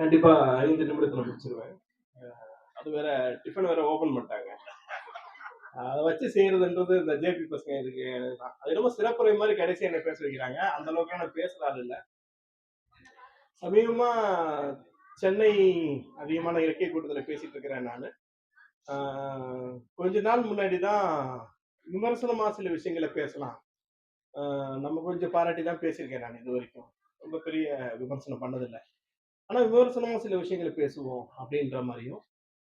கண்டிப்பா ஐந்து நிமிடத்துல முடிச்சிருவேன். அது வேற டிஃபன் வேற ஓபன் பண்ணிட்டாங்க. அதை வச்சு செய்யறதுன்றது இந்த ஜேபி பசங்க இதுக்கு அது ரொம்ப சிறப்புரை மாதிரி கடைசி என்ன பேச வைக்கிறாங்க. அந்த அளவுக்கு நான் பேசுற ஆள் இல்லை. சமீபமா சென்னை அதிகமான இலக்கிய கூட்டத்தில் பேசிட்டு இருக்கிறேன் நான். கொஞ்ச நாள் முன்னாடி தான் விமர்சனமா சில விஷயங்களை பேசலாம். நம்ம கொஞ்சம் பாராட்டி தான் பேசியிருக்கேன் நான் இது வரைக்கும். ரொம்ப பெரிய விமர்சனம் பண்ணதில்லை. ஆனா விமர்சனமா சில விஷயங்களை பேசுவோம் அப்படின்ற மாதிரியும்.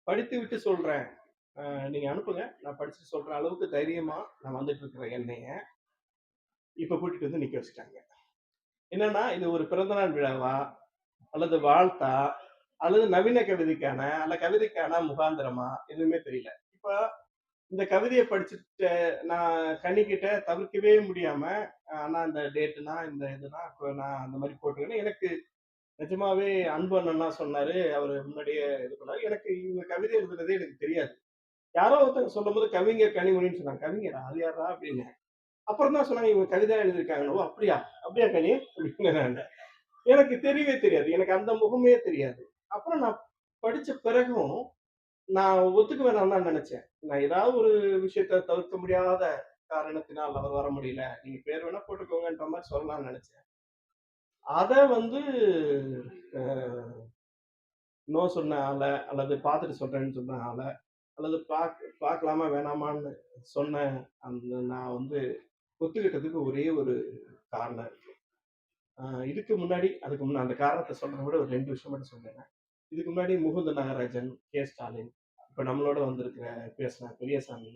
படித்து விட்டு சொல்றேன். நீங்க அனுப்புங்க. நான் படிச்சு சொல்ற அளவுக்கு தைரியமா நான் வந்துட்டு இருக்கிற என்னைய இப்ப கூட்டிட்டு வந்து நிக்க வச்சுட்டாங்க. என்னன்னா இது ஒரு பிறந்தநாள் விழாவா? அல்லது வாழ்த்தா? அல்லது நவீன கவிதைக்கான? அல்ல கவிதைக்கான முகாந்திரமா? எதுவுமே தெரியல. இப்ப இந்த கவிதையை படிச்சுட்டு நான் கண்ணிக்கிட்ட தவிர்க்கவே முடியாம ஆனா இந்த டேட்டுனா இந்த இதுனா நான் அந்த மாதிரி போட்டுக்கிறேன் எனக்கு நிஜமாவே அன்பு அண்ணன்னா சொன்னாரு. அவர் முன்னாடியே இது பண்ணாரு. எனக்கு இவங்க கவிதை எழுதுனதே எனக்கு தெரியாது. யாரோ ஒருத்தங்க சொல்லும்போது கவிஞர் கனிமொழின்னு சொன்னாங்க. கவிஞரா அது யாரா அப்படின்னு. அப்புறம் தான் சொன்னாங்க இவங்க கவிதை எழுதியிருக்காங்க ஓ அப்படியா? அப்படியா கனி? அப்படின்னு எனக்கு தெரியவே தெரியாது. எனக்கு அந்த முகமே தெரியாது. அப்புறம் நான் படிச்ச பிறகும் நான் ஒத்துக்க வேணாம் தான் நினைச்சேன். நான் ஏதாவது ஒரு விஷயத்த தவிர்க்க முடியாத காரணத்தினால் அவர் வர முடியல. நீங்க பேர் வேணா போட்டுக்கோங்கன்ற மாதிரி சொல்லலாம்னு நினைச்சேன். அதை வந்து நோ சொன்ன ஆளை அல்லது பார்த்துட்டு சொல்றேன்னு சொன்ன ஆளை அல்லது பார்க்க பார்க்கலாமா வேணாமான்னு சொன்ன அந்த நான் வந்து ஒத்துக்கிட்டதுக்கு ஒரே ஒரு காரணம் இருக்கு. இதுக்கு முன்னாடி அதுக்கு முன்னாடி அந்த காரணத்தை சொல்கிறத விட ஒரு ரெண்டு விஷயம் மட்டும் சொல்றேன் இதுக்கு முன்னாடி முகுந்த நாகராஜன் கே. ஸ்டாலின் இப்போ நம்மளோட வந்திருக்கிற பேசின பெரியசாமி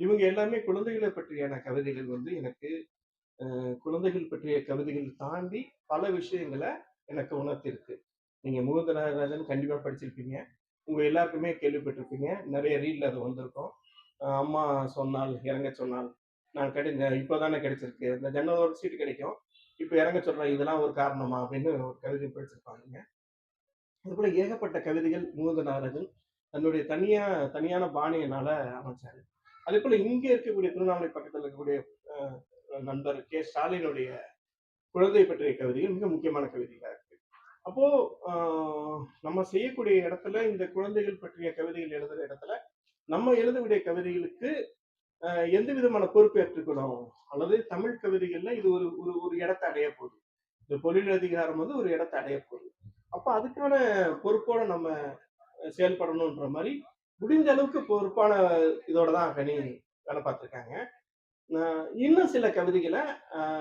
இவங்க எல்லாமே குழந்தைகளை பற்றியான கவிதைகள் வந்து எனக்கு குழந்தைகள் பற்றிய கவிதைகள் தாண்டி பல விஷயங்களை எனக்கு உணர்த்திருக்கு. நீங்க முகுந்தநாகராஜன் கண்டிப்பா படிச்சிருப்பீங்க. உங்க எல்லாருக்குமே கேள்விப்பட்டிருப்பீங்க. நிறைய ரீல்ல அது வந்திருக்கும். அம்மா சொன்னால் இறங்க சொன்னால் நான் கிடை இப்போதானே கிடைச்சிருக்கு. இந்த ஜன்னலோட சீட்டு கிடைக்கும். இப்போ இறங்க சொல்றேன். இதெல்லாம் ஒரு காரணமா? அப்படின்னு ஒரு கவிதை படிச்சிருப்பாங்க. அது போல ஏகப்பட்ட கவிதைகள் முகுந்த நாகராஜன் தன்னுடைய தனியா தனியான பாணியினால அமைச்சாரு. அதே போல இங்க இருக்கக்கூடிய திருவண்ணாமலை பக்கத்துல இருக்கக்கூடிய நண்பர் கே. ஸ்டாலினுடைய குழந்தை பற்றிய கவிதைகள் மிக முக்கியமான கவிதைகளாக இருக்கு. அப்போ நம்ம செய்யக்கூடிய இடத்துல இந்த குழந்தைகள் பற்றிய கவிதைகள் எழுதுற இடத்துல நம்ம எழுதக்கூடிய கவிதைகளுக்கு எந்த விதமான பொறுப்பேற்றுக்கணும் அல்லது தமிழ் கவிதைகள்ல இது ஒரு ஒரு ஒரு இடத்தை அடைய போகுது. இந்த தொழில் அதிகாரம் வந்து ஒரு இடத்தை அடைய போகுது. அப்ப அதுக்கான பொறுப்போட நம்ம செயல்படணுன்ற மாதிரி முடிந்த அளவுக்கு பொறுப்பான இதோட தான் கனி வேலை பார்த்துருக்காங்க. இன்னும் சில கவிதைகளை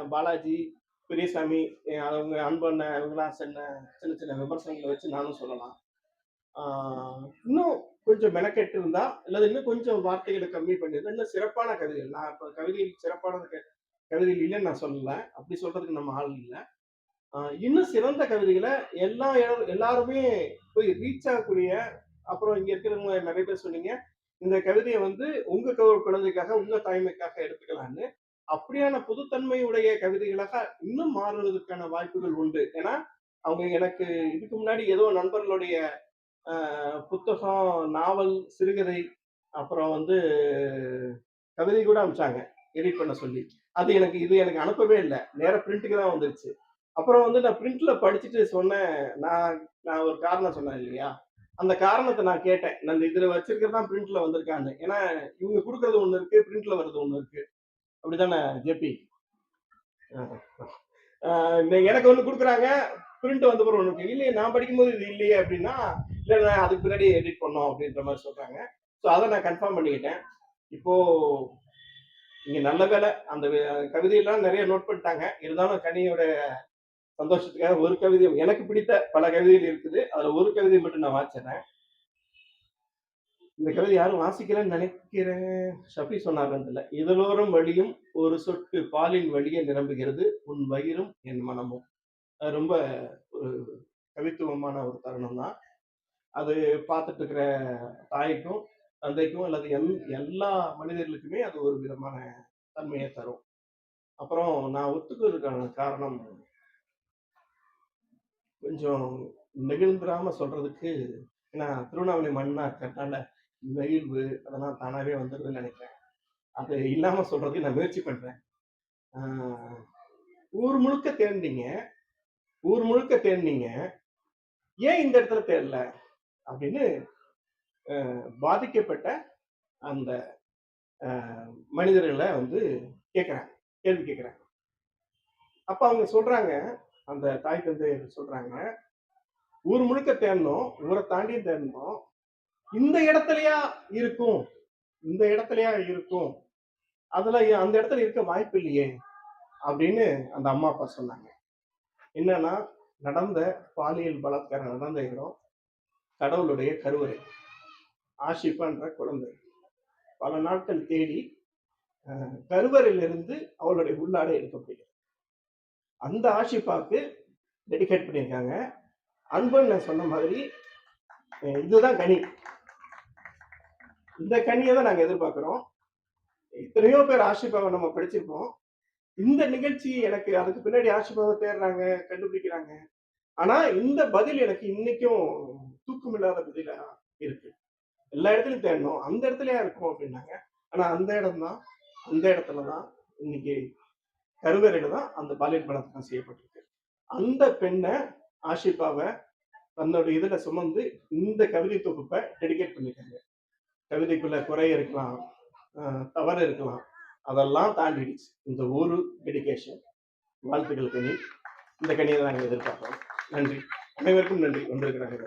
பாலாஜி பெரியசாமி அவங்க அன்பண்ண இவங்களாம் சின்ன சின்ன சின்ன விமர்சனங்களை வச்சு நானும் சொல்லலாம். இன்னும் கொஞ்சம் மெனக்கெட்டு இருந்தா அல்லது இன்னும் கொஞ்சம் வார்த்தைகளை கம்மி பண்ணியிருந்தா இன்னும் சிறப்பான கவிதைகள். நான் இப்போ கவிதைகள் சிறப்பான க- கவிதைகள் இல்லைன்னு நான் சொல்லலை. அப்படி சொல்றதுக்கு நம்ம ஆள் இல்லை. இன்னும் சிறந்த கவிதைகளை எல்லா எல்லாருமே போய் ரீச் ஆகக்கூடிய அப்புறம் இங்க இருக்கிறவங்க நிறைய பேர் சொன்னீங்க இந்த கவிதையை வந்து உங்க குழந்தைக்காக உங்க தாய்மைக்காக எடுத்துக்கலாம்னு அப்படியான புதுத்தன்மையுடைய கவிதைகளாக இன்னும் மாறுவதற்கான வாய்ப்புகள் உண்டு. ஏன்னா அவங்க எனக்கு இதுக்கு முன்னாடி ஏதோ நண்பர்களுடைய புத்தகம் நாவல் சிறுகதை அப்புறம் வந்து கவிதை கூட அனுப்பிச்சாங்க எடிட் பண்ண சொல்லி. அது எனக்கு இது எனக்கு அனுப்பவே இல்லை. நேர பிரிண்ட்டுக்கு தான் வந்துருச்சு. அப்புறம் வந்து நான் பிரிண்ட்ல படிச்சுட்டு சொன்னேன் நான் நான் ஒரு காரணம் சொன்னேன் இல்லையா? அந்த காரணத்தை நான் கேட்டேன். நான் இதுல வச்சிருக்கிறது பிரிண்ட்ல வந்திருக்காங்க. ஏன்னா இவங்க கொடுக்கறது ஒண்ணு இருக்கு பிரிண்ட்ல வர்றது ஒண்ணு இருக்கு. அப்படிதானே ஜெபி? எனக்கு ஒண்ணு கொடுக்குறாங்க பிரிண்ட் வந்த பிறகு ஒண்ணு இருக்கு. இல்லையே நான் படிக்கும்போது இது இல்லையே அப்படின்னா இல்லை நான் அதுக்கு பின்னாடி எடிட் பண்ணோம் அப்படின்ற மாதிரி சொல்றாங்க. ஸோ அதை நான் கன்ஃபார்ம் பண்ணிக்கிட்டேன். இப்போ இங்க நல்ல வேலை. அந்த கவிதையெல்லாம் நிறைய நோட் பண்ணிட்டாங்க. இருந்தாலும் கனியோட சந்தோஷத்துக்காக ஒரு கவிதை எனக்கு பிடித்த பல கவிதைகள் இருக்குது. அதுல ஒரு கவிதை மட்டும் நான் வாசிச்சேன் இந்த கவிதை யாரும் வாசிக்கலன்னு நினைக்கிறேன். ஷபி சொன்னார்ல இதழோரம் வழியும் ஒரு சொட்டு பாலின் வழியை நிரம்புகிறது. உன் வயிறும் என் மனமும். அது ரொம்ப ஒரு கவித்துவமான ஒரு தருணம் தான். அது பார்த்துட்டு இருக்கிற தாய்க்கும் தந்தைக்கும் அல்லது எல் எல்லா மனிதர்களுக்குமே அது ஒரு விதமான தன்மையை தரும். அப்புறம் நான் ஒத்துக்கிறதுக்கான காரணம் கொஞ்சம் நெகிழ்ந்துடாம சொல்றதுக்கு ஏன்னா திருவண்ணாமலை மண்ணா இருக்கிறதுனால நெகிழ்வு அதெல்லாம் தானாவே வந்துடுதுன்னு நினைக்கிறேன். அது இல்லாம சொல்றதுக்கு நான் முயற்சி பண்றேன். ஊர் முழுக்க தேடினீங்க. ஊர் முழுக்க தேடினீங்க. ஏன் இந்த இடத்துல தேடல? அப்படின்னு பாதிக்கப்பட்ட அந்த மனிதர்களை வந்து கேட்குறாங்க கேள்வி கேட்குறாங்க அப்போ அவங்க சொல்றாங்க அந்த தாய் தந்தை சொல்றாங்க. ஊர் முழுக்க தேடணும் ஊரை தாண்டியும் தேடணும். இந்த இடத்துலயா இருக்கும்? இந்த இடத்துலயா இருக்கும்? அதுல அந்த இடத்துல இருக்க வாய்ப்பு இல்லையே? அப்படின்னு அந்த அம்மா அப்பா சொன்னாங்க. என்னன்னா நடந்த பாலியல் பலாத்காரம் நடந்த இடம் கடவுளுடைய கருவறை. ஆஷிஃபான்ற குழந்தை. பல நாட்கள் தேடி கருவறையிலிருந்து அவளுடைய உள்ளாடை எடுக்கப்படுகிறது அந்த ஆஷிஃபாவுக்கு டெடிகேட் பண்ணியிருக்காங்க. அன்பன் நான் சொன்ன மாதிரி இதுதான் கனி. இந்த கனியை தான் நாங்கள் எதிர்பார்க்குறோம். எத்தனையோ பேர் ஆஷிஃபாவை நம்ம படிச்சிருப்போம். இந்த நிகழ்ச்சி எனக்கு அதுக்கு பின்னாடி ஆஷிஃபாவை தேடுறாங்க கண்டுபிடிக்கிறாங்க. ஆனா இந்த பதில் எனக்கு இன்னைக்கும் தூக்கமில்லாத பதிலா இருக்கு. எல்லா இடத்துலயும் தேடணும். அந்த இடத்துலயா இருக்கும் அப்படின்னாங்க. ஆனா அந்த இடம் தான் அந்த இடத்துல தான் இன்னைக்கு கருவறையில தான் அந்த பாலியல் பலாத்காரம் செய்யப்பட்டிருக்கு. அந்த பெண்ணை ஆஷிஃபாவை தன்னோட இதுல சுமந்து இந்த கவிதை தொகுப்பை டெடிகேட் பண்ணிட்டாங்க. கவிதைக்குள்ள குறை இருக்கலாம் தவறு இருக்கலாம் அதெல்லாம் தாண்டிடுச்சு. இந்த ஒரு டெடிகேஷன் வாழ்த்துக்கள் கனி இந்த கனியை நாங்கள் எதிர்பார்க்கிறோம். நன்றி. அனைவருக்கும் நன்றி. வந்திருக்கிறாங்க